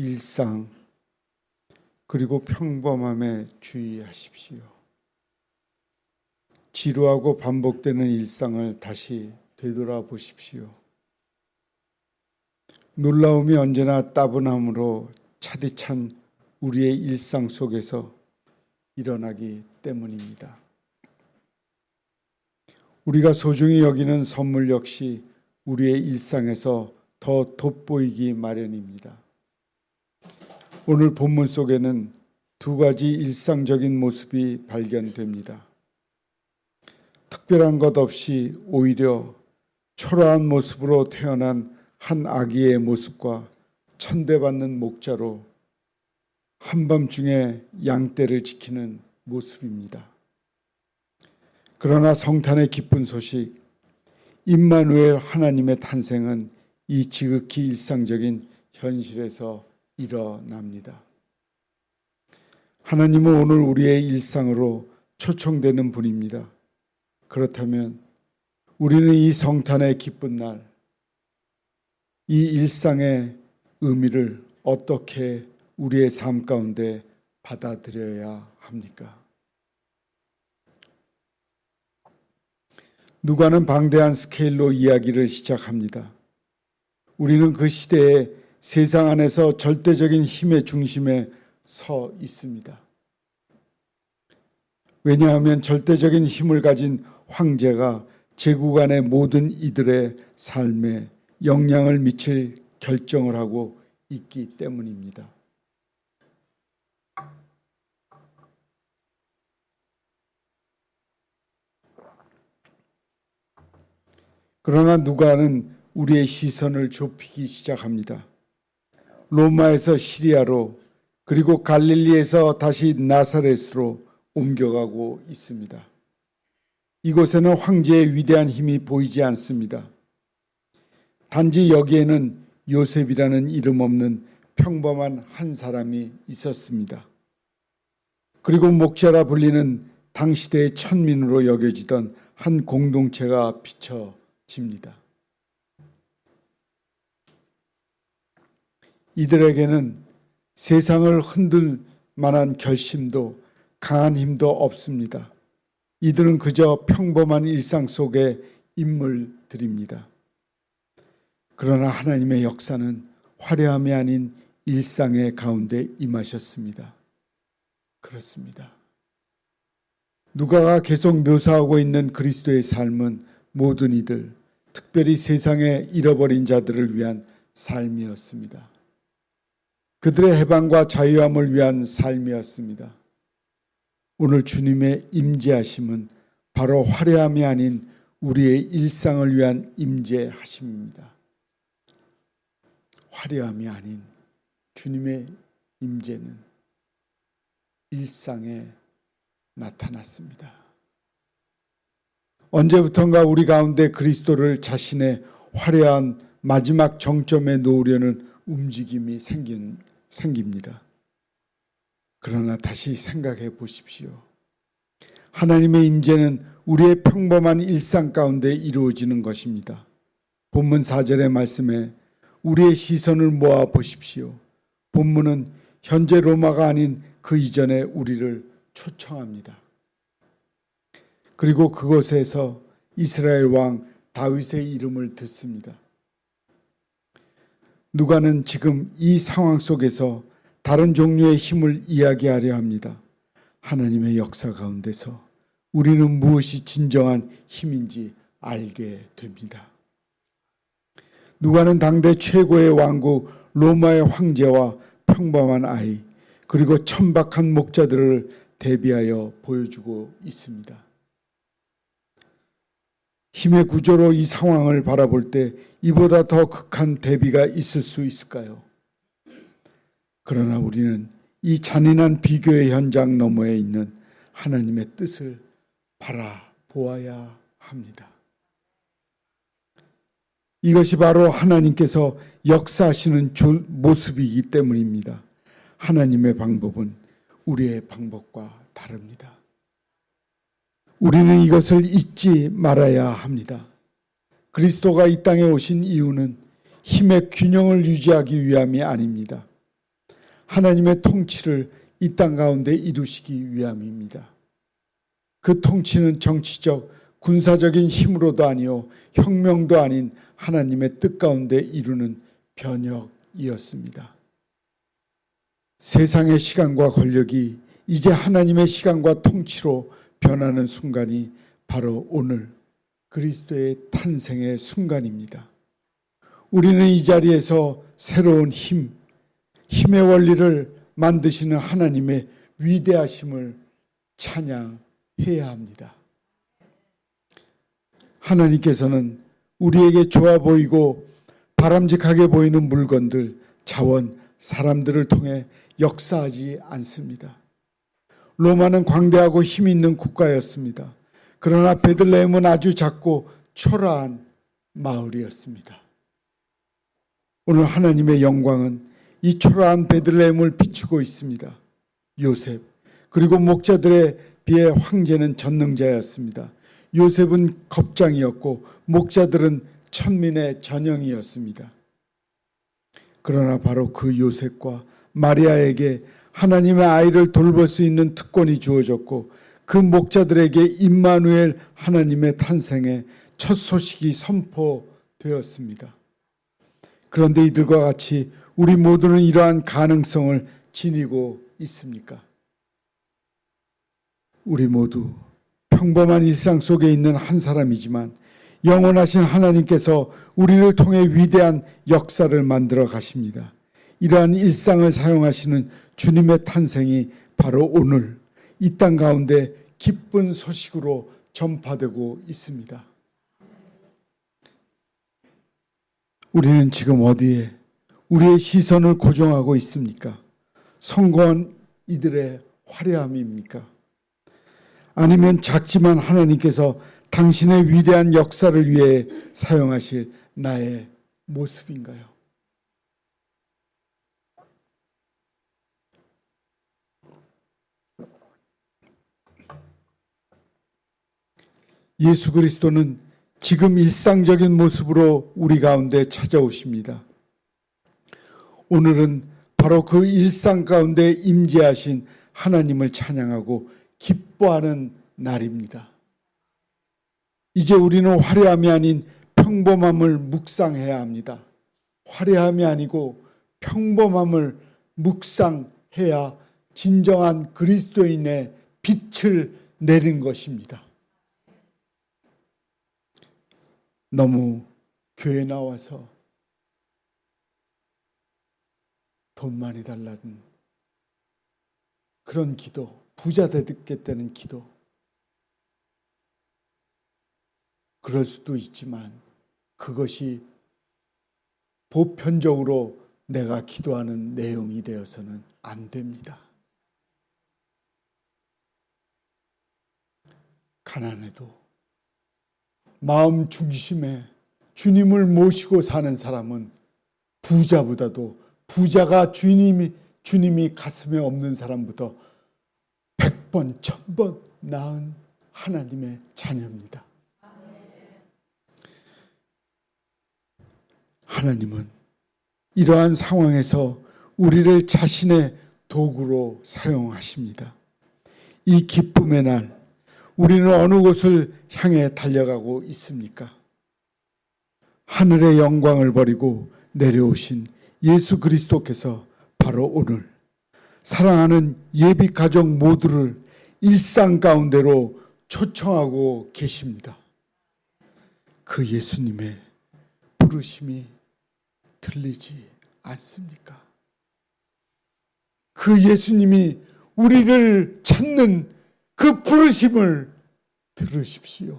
일상 그리고 평범함에 주의하십시오. 지루하고 반복되는 일상을 다시 되돌아보십시오. 놀라움이 언제나 따분함으로 차디찬 우리의 일상 속에서 일어나기 때문입니다. 우리가 소중히 여기는 선물 역시 우리의 일상에서 더 돋보이기 마련입니다. 오늘 본문 속에는 두 가지 일상적인 모습이 발견됩니다. 특별한 것 없이 오히려 초라한 모습으로 태어난 한 아기의 모습과 천대받는 목자로 한밤중에 양떼를 지키는 모습입니다. 그러나 성탄의 기쁜 소식, 임마누엘 하나님의 탄생은 이 지극히 일상적인 현실에서 일어납니다. 하나님은 오늘 우리의 일상으로 초청되는 분입니다. 그렇다면 우리는 이 성탄의 기쁜 날, 이 일상의 의미를 어떻게 우리의 삶 가운데 받아들여야 합니까? 누가는 방대한 스케일로 이야기를 시작합니다. 우리는 그 시대에 세상 안에서 절대적인 힘의 중심에 서 있습니다. 왜냐하면 절대적인 힘을 가진 황제가 제국 안의 모든 이들의 삶에 영향을 미칠 결정을 하고 있기 때문입니다. 그러나 누가는 우리의 시선을 좁히기 시작합니다. 로마에서 시리아로 그리고 갈릴리에서 다시 나사렛으로 옮겨가고 있습니다. 이곳에는 황제의 위대한 힘이 보이지 않습니다. 단지 여기에는 요셉이라는 이름 없는 평범한 한 사람이 있었습니다. 그리고 목자라 불리는 당시대의 천민으로 여겨지던 한 공동체가 비춰집니다. 이들에게는 세상을 흔들 만한 결심도 강한 힘도 없습니다. 이들은 그저 평범한 일상 속의 인물들입니다. 그러나 하나님의 역사는 화려함이 아닌 일상의 가운데 임하셨습니다. 그렇습니다. 누가가 계속 묘사하고 있는 그리스도의 삶은 모든 이들, 특별히 세상에 잃어버린 자들을 위한 삶이었습니다. 그들의 해방과 자유함을 위한 삶이었습니다. 오늘 주님의 임재하심은 바로 화려함이 아닌 우리의 일상을 위한 임재하심입니다. 화려함이 아닌 주님의 임재는 일상에 나타났습니다. 언제부턴가 우리 가운데 그리스도를 자신의 화려한 마지막 정점에 놓으려는 움직임이 생긴, 생깁니다. 그러나 다시 생각해 보십시오. 하나님의 임재는 우리의 평범한 일상 가운데 이루어지는 것입니다. 본문 4절의 말씀에 우리의 시선을 모아 보십시오. 본문은 현재 로마가 아닌 그 이전에 우리를 초청합니다. 그리고 그곳에서 이스라엘 왕 다윗의 이름을 듣습니다. 누가는 지금 이 상황 속에서 다른 종류의 힘을 이야기하려 합니다. 하나님의 역사 가운데서 우리는 무엇이 진정한 힘인지 알게 됩니다. 누가는 당대 최고의 왕국 로마의 황제와 평범한 아이 그리고 천박한 목자들을 대비하여 보여주고 있습니다. 힘의 구조로 이 상황을 바라볼 때 이보다 더 극한 대비가 있을 수 있을까요? 그러나 우리는 이 잔인한 비교의 현장 너머에 있는 하나님의 뜻을 바라보아야 합니다. 이것이 바로 하나님께서 역사하시는 모습이기 때문입니다. 하나님의 방법은 우리의 방법과 다릅니다. 우리는 이것을 잊지 말아야 합니다. 그리스도가 이 땅에 오신 이유는 힘의 균형을 유지하기 위함이 아닙니다. 하나님의 통치를 이 땅 가운데 이루시기 위함입니다. 그 통치는 정치적, 군사적인 힘으로도 아니요 혁명도 아닌 하나님의 뜻 가운데 이루는 변혁이었습니다. 세상의 시간과 권력이 이제 하나님의 시간과 통치로 변하는 순간이 바로 오늘 그리스도의 탄생의 순간입니다. 우리는 이 자리에서 새로운 힘, 힘의 원리를 만드시는 하나님의 위대하심을 찬양해야 합니다. 하나님께서는 우리에게 좋아 보이고 바람직하게 보이는 물건들, 자원, 사람들을 통해 역사하지 않습니다. 로마는 광대하고 힘 있는 국가였습니다. 그러나 베들레헴은 아주 작고 초라한 마을이었습니다. 오늘 하나님의 영광은 이 초라한 베들레헴을 비추고 있습니다. 요셉 그리고 목자들에 비해 황제는 전능자였습니다. 요셉은 겁장이었고 목자들은 천민의 전형이었습니다. 그러나 바로 그 요셉과 마리아에게 하나님의 아이를 돌볼 수 있는 특권이 주어졌고 그 목자들에게 임마누엘 하나님의 탄생의 첫 소식이 선포되었습니다. 그런데 이들과 같이 우리 모두는 이러한 가능성을 지니고 있습니까? 우리 모두 평범한 일상 속에 있는 한 사람이지만 영원하신 하나님께서 우리를 통해 위대한 역사를 만들어 가십니다. 이러한 일상을 사용하시는 주님의 탄생이 바로 오늘 이 땅 가운데 기쁜 소식으로 전파되고 있습니다. 우리는 지금 어디에 우리의 시선을 고정하고 있습니까? 성공한 이들의 화려함입니까? 아니면 작지만 하나님께서 당신의 위대한 역사를 위해 사용하실 나의 모습인가요? 예수 그리스도는 지금 일상적인 모습으로 우리 가운데 찾아오십니다. 오늘은 바로 그 일상 가운데 임재하신 하나님을 찬양하고 기뻐하는 날입니다. 이제 우리는 화려함이 아닌 평범함을 묵상해야 합니다. 화려함이 아니고 평범함을 묵상해야 진정한 그리스도인의 빛을 내는 것입니다. 너무 교회 나와서 돈 많이 달라는 그런 기도, 부자 되겠다는 기도. 그럴 수도 있지만 그것이 보편적으로 내가 기도하는 내용이 되어서는 안 됩니다. 가난해도 마음 중심에 주님을 모시고 사는 사람은 부자보다도 부자가 주님이 주님이 가슴에 없는 사람보다 백번 천번 나은 하나님의 자녀입니다. 하나님은 이러한 상황에서 우리를 자신의 도구로 사용하십니다. 이 기쁨의 날, 우리는 어느 곳을 향해 달려가고 있습니까? 하늘의 영광을 버리고 내려오신 예수 그리스도께서 바로 오늘 사랑하는 예비 가족 모두를 일상 가운데로 초청하고 계십니다. 그 예수님의 부르심이 들리지 않습니까? 그 예수님이 우리를 찾는 그 부르심을 들으십시오.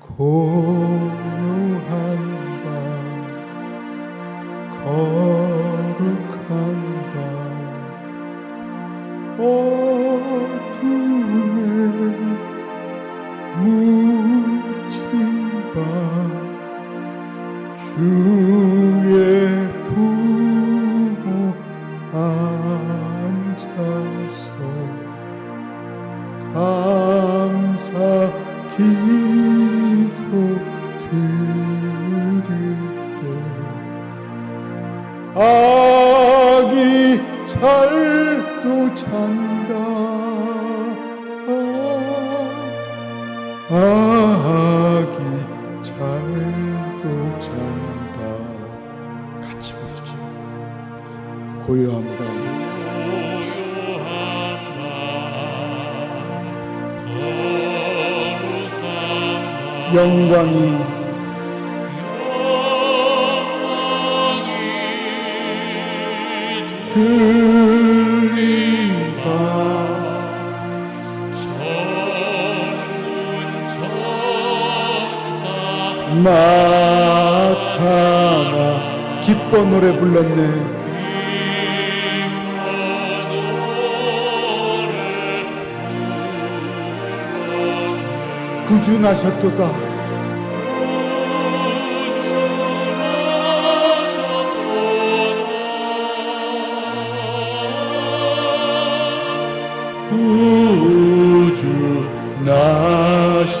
고 오신 밤주 아기 잘도 잔다. 같이 부르죠. 고요한 밤 영광이 들 나타나. 기뻐 노래 불렀네. 구준하셨도다. 구주 나셨도다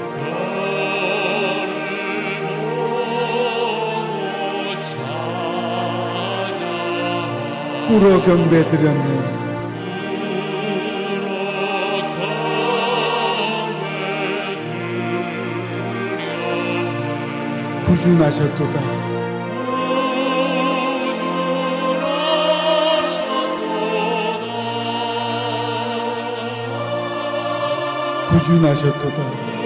꿇어 경배 드렸네. 구준하셨도다. 구준하셨도다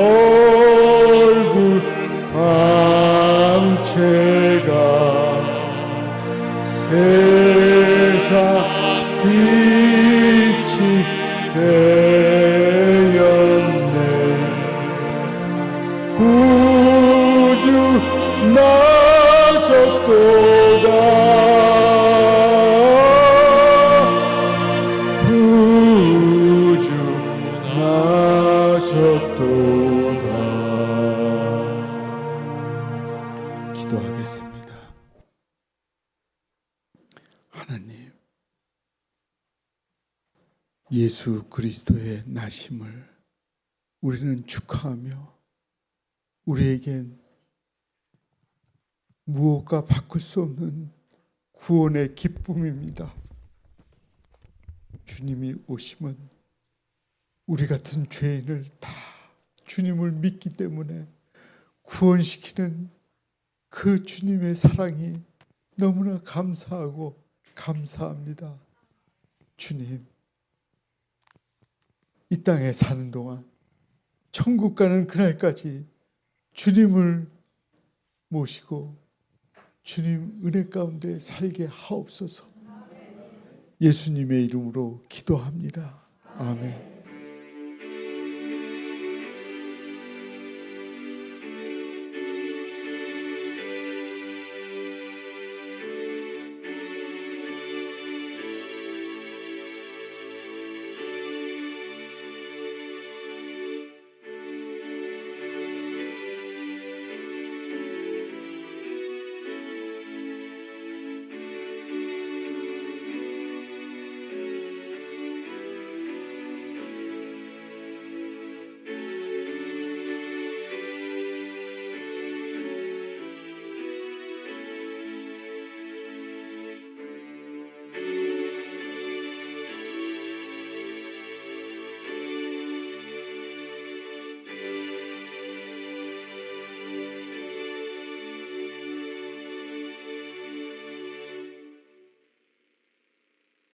Oh. 나셨도다 기도하겠습니다. 하나님, 예수 그리스도의 나심을 우리는 축하하며 우리에겐 무엇과 바꿀 수 없는 구원의 기쁨입니다. 주님이 오심은 우리 같은 죄인을 다 주님을 믿기 때문에 구원시키는 그 주님의 사랑이 너무나 감사하고 감사합니다. 주님, 이 땅에 사는 동안 천국 가는 그날까지 주님을 모시고 주님 은혜 가운데 살게 하옵소서. 예수님의 이름으로 기도합니다. 아멘.